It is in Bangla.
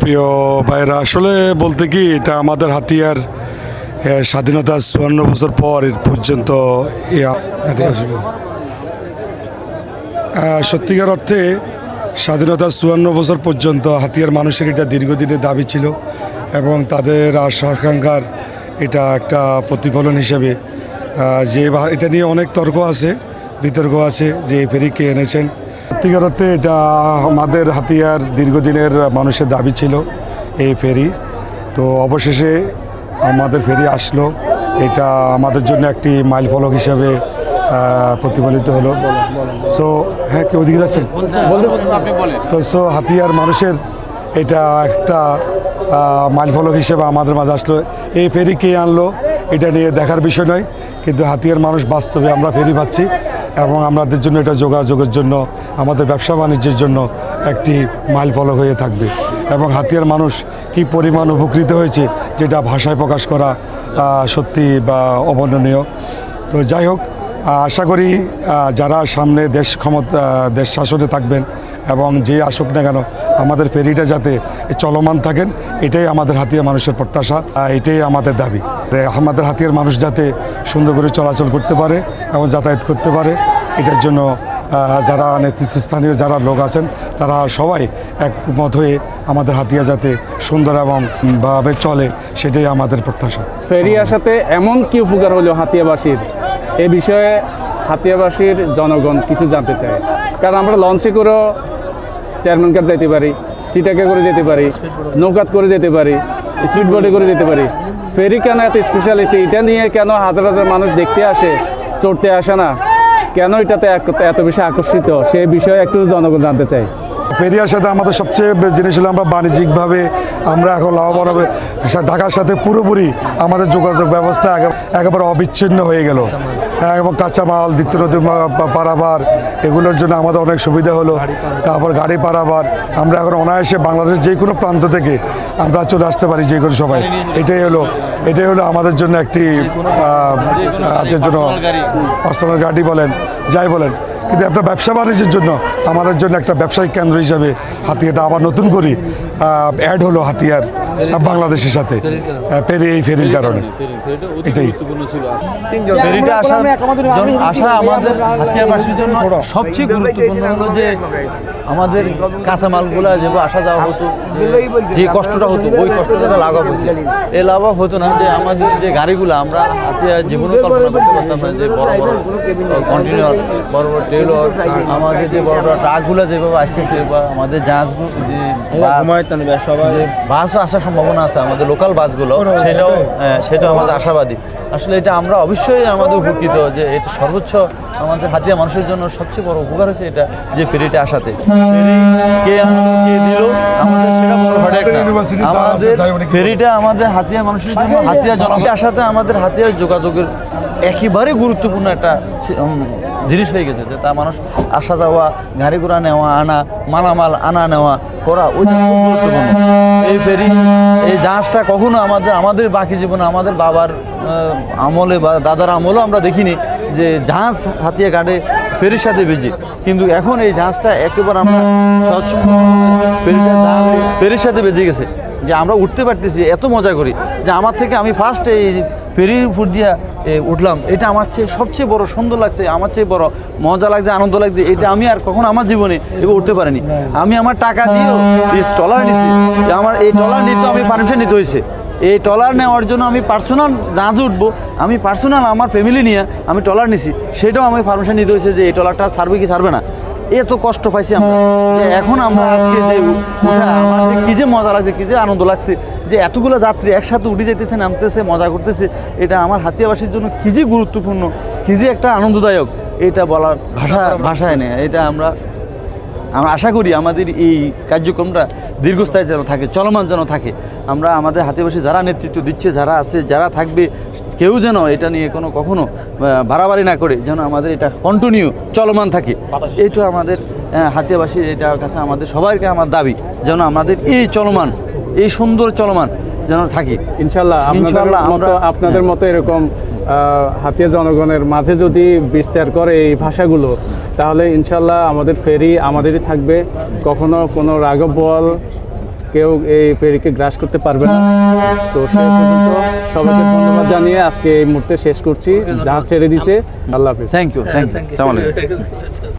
প্রিয় ভাইরা, আসলে বলতে কি, এটা আমাদের হাতিয়ার স্বাধীনতার চুয়ান্ন বছর পর পর্যন্ত সত্যিকার অর্থে স্বাধীনতার চুয়ান্ন বছর পর্যন্ত হাতিয়ার মানুষের এটা দীর্ঘদিনের দাবি ছিল এবং তাদের আশা আকাঙ্ক্ষার এটা একটা প্রতিফলন হিসেবে যে এটা নিয়ে অনেক তর্ক আছে, বিতর্ক আছে যে এই ফেরি কে এনেছেন। সত্যিকার অর্থে এটা আমাদের হাতিয়ার দীর্ঘদিনের মানুষের দাবি ছিল এই ফেরি। তো অবশেষে আমাদের ফেরি আসলো। এটা আমাদের জন্য একটি মাইল ফলক হিসাবে প্রতিফলিত হলো। সো হ্যাঁ কেউ ওদিকে যাচ্ছেন তো সো হাতিয়ার মানুষের এটা একটা মাইল ফলক হিসেবে আমাদের মাঝে আসলো। এই ফেরি কে আনলো, এটা নিয়ে দেখার বিষয় নয়। কিন্তু হাতিয়ার মানুষ বাস্তবে আমরা ফেরি পাচ্ছি এবং আমাদের জন্য এটা যোগাযোগের জন্য, আমাদের ব্যবসা বাণিজ্যের জন্য একটি মাইল ফলক হয়ে থাকবে। এবং হাতিয়ার মানুষ কি পরিমাণ উপকৃত হয়েছে যেটা ভাষায় প্রকাশ করা সত্যি বা অবর্ণনীয়। তো যাই হোক আশা করি যারা সামনে দেশ ক্ষমতা দেশ শাসনে থাকবেন এবং যে আসুক না কেন, আমাদের ফেরিটা যাতে চলমান থাকেন এটাই আমাদের হাতিয়ার মানুষের প্রত্যাশা এটাই আমাদের দাবি। আমাদের হাতিয়ার মানুষ যাতে সুন্দর করে চলাচল করতে পারে এবং যাতায়াত করতে পারে, এটার জন্য যারা নেতৃত্বস্থানীয় যারা লোক আছেন, তারা সবাই একমত হয়ে আমাদের হাতিয়া যাতে সুন্দর এবং ভাবে চলে, সেটাই আমাদের প্রত্যাশা। ফেরি আসাতে এমন কি উপকার হলো হাতিয়াবাসীর? এ বিষয়ে হাতিয়াবাসীর জনগণ কিছু জানতে চায়। কারণ আমরা লঞ্চে করেও চেয়ারম্যান কাপ যেতে পারি। সিটাকে করে যেতে পারি, নৌকাত করে যেতে পারি স্পিড বোটে করে যেতে পারি। ফেরি কেন এত স্পেশালিটি এটা নিয়ে কেন হাজার হাজার মানুষ দেখতে আসে, চড়তে আসে না? কেন এটাতে এত বেশি আকর্ষিত? সে বিষয়ে একটু জনগণ জানতে চাই। পেরিয়ার সাথে আমাদের সবচেয়ে জিনিস হলো আমরা বাণিজ্যিকভাবে আমরা এখন লাভবান হবে। ঢাকার সাথে পুরোপুরি আমাদের যোগাযোগ ব্যবস্থা একেবারে অবিচ্ছিন্ন হয়ে গেল। এবং কাঁচামাল দ্বিতীয় নদী পারাবার এগুলোর জন্য আমাদের অনেক সুবিধা হলো। তারপর গাড়ি পারাবার। আমরা এখন অনায়াসে বাংলাদেশের যে কোনো প্রান্ত থেকে আমরা চলে আসতে পারি যে কোনো সময়। এটাই হলো এটাই হলো আমাদের জন্য একটি জন্য পার্সোনাল গাড়ি বলেন যাই বলেন। কিন্তু একটা ব্যবসা বাণিজ্যের জন্য আমাদের জন্য একটা ব্যবসায়িক কেন্দ্র হিসাবে হাতিয়াটা আবার নতুন করে অ্যাড হলো হাতিয়ার। বাংলাদেশের সাথে পেরে এই ফেরির কারণে। এটাই। ফেরিটা আসা আসা আমাদের হাতিয়াবাসীর জন্য সবচেয়ে গুরুত্বপূর্ণ হলো যে আমাদের কাঁচামালগুলো যেভাবে আসা যাওয়া হতো যে কষ্টটা হতো ওই কষ্টটা লাঘব হতো এই লাঘব হতো না যে আমাদের যে গাড়িগুলো আমরা হাতিয়া জীবনে কল্পনা করতে পারতাম না যে বড় বড় কন্টিনিউয়ার বড় বড় ট্রেলর আমাদের যে বড় বড় ট্রাকগুলো যেভাবে আসতেছে বা আমাদের জাহাজ যে বাসও আসার সম্ভাবনা আছে আমাদের লোকাল বাসগুলো সেটাও সেটাও আমাদের আশাবাদী। আসলে এটা আমরা অবশ্যই আমাদের উপকৃত যে এটা সর্বোচ্চ আমাদের হাতিয়া মানুষের জন্য সবচেয়ে বড় উপকার হচ্ছে এটা যে ফেরিটা আসাতে। কে আমাদের কে দিল? আমাদের সেটা বড় আমাদের ফেরিটা আমাদের হাতিয়া মানুষের জন্য হাতিয়া জনগণের আসাতে আমাদের হাতিয়ার যোগাযোগের একেবারে গুরুত্বপূর্ণ একটা জিনিস হয়ে গেছে, যে তা মানুষ আসা যাওয়া, গাড়ি ঘোড়া নেওয়া, আনা, মালামাল আনা নেওয়া করা খুব গুরুত্বপূর্ণ। এই ফেরি, এই জাহাজটা কখনো আমাদের আমাদের বাকি জীবনে, আমাদের বাবার আমলে বা দাদার আমলেও আমরা দেখিনি যে জাহাজ হাতিয়ে কাটে ফেরির সাথে বেজে কিন্তু এখন এই জাহাজটা একেবারে আমরা ফেরিটা ফেরির সাথে বেজে গেছে, যে আমরা উঠতে পারতেছি, এত মজা করি, যে আমার থেকে আমি ফার্স্ট এই ফেরির উপর দিয়া উঠলাম। এটা আমার চেয়ে সবচেয়ে বড় সুন্দর লাগছে, আমার চেয়ে বড় মজা লাগছে, আনন্দ লাগছে। এটা আমি আর কখন আমার জীবনে এবার উঠতে পারিনি। আমি আমার টাকা দিয়ে টলার নিছি আমার এই ট্রলার নিতে আমি পারমিশন নিতে হয়েছে। এই ট্রলার নেওয়ার জন্য আমি পার্সোনাল জাহাজে উঠবো, আমি পার্সোনাল আমার ফ্যামিলি নিয়ে আমি ট্রলার নিছি, সেটাও আমি পারমিশন নিতে হয়েছে যে এই ট্রলারটা ছাড়বে কি ছাড়বে না। এত কষ্ট পাইছি আমরা যে এখন আমরা আজকে যে কি যে মজা লাগছে, কি যে আনন্দ লাগছে, যে এতগুলো যাত্রী একসাথে উঠে যেতেছে নামতেছে, মজা করতেছে, এটা আমার হাতিয়াবাসীর জন্য কি যে গুরুত্বপূর্ণ, কি যে একটা আনন্দদায়ক, এটা বলার ভাষা ভাষায় নেই, এটা আমরা আমরা আশা করি আমাদের এই কার্যক্রমটা দীর্ঘস্থায়ী যেন থাকে চলমান যেন থাকে। আমরা আমাদের হাতে বসে যারা নেতৃত্ব দিচ্ছে যারা আছে যারা থাকবে কেউ যেন এটা নিয়ে কোনো কখনো বাড়াবাড়ি না করে যেন আমাদের এটা কন্টিনিউ চলমান থাকে। এইটা আমাদের হাতিয়াবাসীর এটার কাছে আমাদের সবাইকে আমার দাবি যেন আমাদের এই চলমান এই সুন্দর চলমান যেন থাকে। ইনশাল্লাহ আপনাদের ইনশাল্লাহ মতো আমরা- আপনাদের মতো এরকম হাতিয়া জনগণের মাঝে যদি বিস্তার করে এই ভাষাগুলো তাহলে ইনশাল্লাহ আমাদের ফেরি আমাদেরই থাকবে। কখনো কোনো রাগব বল কেউ এই ফেরিকে গ্রাস করতে পারবে না। তো সেই পর্যন্ত সবাইকে ধন্যবাদ জানিয়ে আজকে এই মুহূর্তে শেষ করছি। জাহাজ ছেড়ে দিছে। আল্লাহ হাফিজ। Thank you thank you